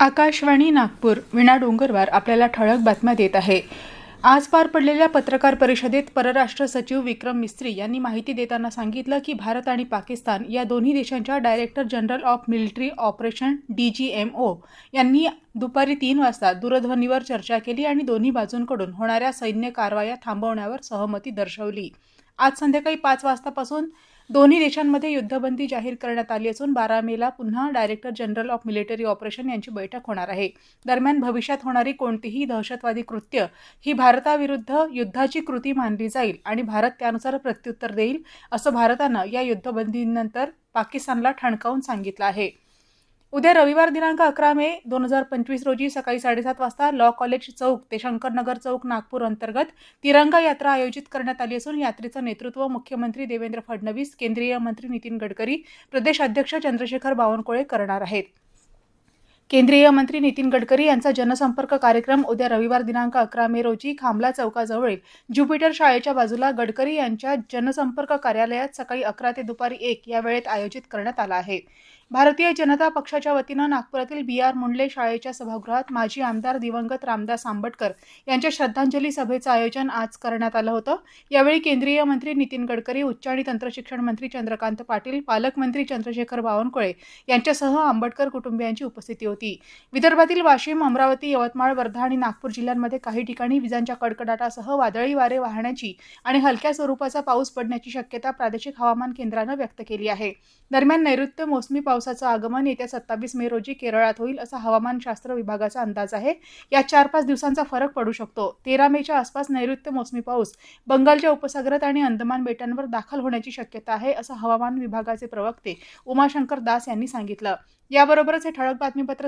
आकाशवाणी नागपूर विणा डोंगरवार आपल्याला ठळक बातम्या देत आहे. आज पार पडलेल्या पत्रकार परिषदेत परराष्ट्र सचिव विक्रम मिस्त्री यांनी माहिती देताना सांगितलं की भारत आणि पाकिस्तान या दोन्ही देशांच्या director general of military operation D G M O यांनी दुपारी तीन वाजता दूरध्वनीवर चर्चा केली आणि दोन्ही बाजूंकडून होणाऱ्या सैन्य कारवाया थांबवण्यावर सहमती दर्शवली. आज संध्याकाळी पाच वाजतापासून दोन्ही देशांमध्ये युद्धबंदी जाहीर करण्यात आली असून बारा मेला पुन्हा director general of military operation यांची बैठक होणार आहे. दरम्यान भविष्यात होणारी कोणतीही दहशतवादी कृत्य ही भारताविरुद्ध युद्धाची कृती मानली जाईल आणि भारत त्यानुसार प्रत्युत्तर देईल असं भारतानं या युद्धबंदीनंतर पाकिस्तानला ठणकावून सांगितलं आहे. उद्या रविवार दिनांक अकरा मे दोन हजार पंचवीस रोजी सकाळी साडेसात वाजता लॉ कॉलेज चौक ते शंकरनगर चौक नागपूर अंतर्गत तिरंगा यात्रा आयोजित करण्यात आली असून यात्रेचं नेतृत्व मुख्यमंत्री देवेंद्र फडणवीस केंद्रीय मंत्री नितीन गडकरी प्रदेश अध्यक्ष चंद्रशेखर बावनकुळे करणार आहेत. केंद्रीय मंत्री नितीन गडकरी यांचा जनसंपर्क कार्यक्रम उद्या रविवार दिनांक अकरा मे रोजी खांबला चौकाजवळील ज्युपिटर शाळेच्या बाजूला गडकरी यांच्या जनसंपर्क कार्यालयात सकाळी अकरा ते दुपारी एक या वेळेत आयोजित करण्यात आला आहे. भारतीय जनता पक्षाच्या वतीनं नागपुरातील बी आर मुंडले शाळेच्या सभागृहात माजी आमदार दिवंगत रामदास आंबटकर यांच्या श्रद्धांजली सभेचं आयोजन आज करण्यात आलं होतं. यावेळी केंद्रीय मंत्री नितीन गडकरी उच्च आणि तंत्रशिक्षण मंत्री चंद्रकांत पाटील पालकमंत्री चंद्रशेखर बावनकुळे यांच्यासह आंबटकर कुटुंबियांची उपस्थिती होती. विदर्भातील वाशिम अमरावती यवतमाळ वर्धा आणि नागपूर जिल्ह्यांमध्ये काही ठिकाणी विजांच्या कडकडाटासह वादळी वारे वाहण्याची आणि हलक्या स्वरूपाचा पाऊस पडण्याची शक्यता प्रादेशिक हवामान केंद्रानं व्यक्त केली आहे. दरम्यान नैऋत्य मोसमी पावसाचं आगमन येत्या सत्तावीस मे रोजी केरळात होईल असा हवामानशास्त्र विभागाचा अंदाज आहे. या चार पाच दिवसांचा फरक पडू शकतो. तेरा मेच्या आसपास नैऋत्य मोसमी पाऊस बंगालच्या उपसागरात आणि अंदमान बेटांवर दाखल होण्याची शक्यता आहे असं हवामान विभागाचे प्रवक्ते उमाशंकर दास यांनी सांगितलं. याबरोबरच हे ठळक बातमीपत्र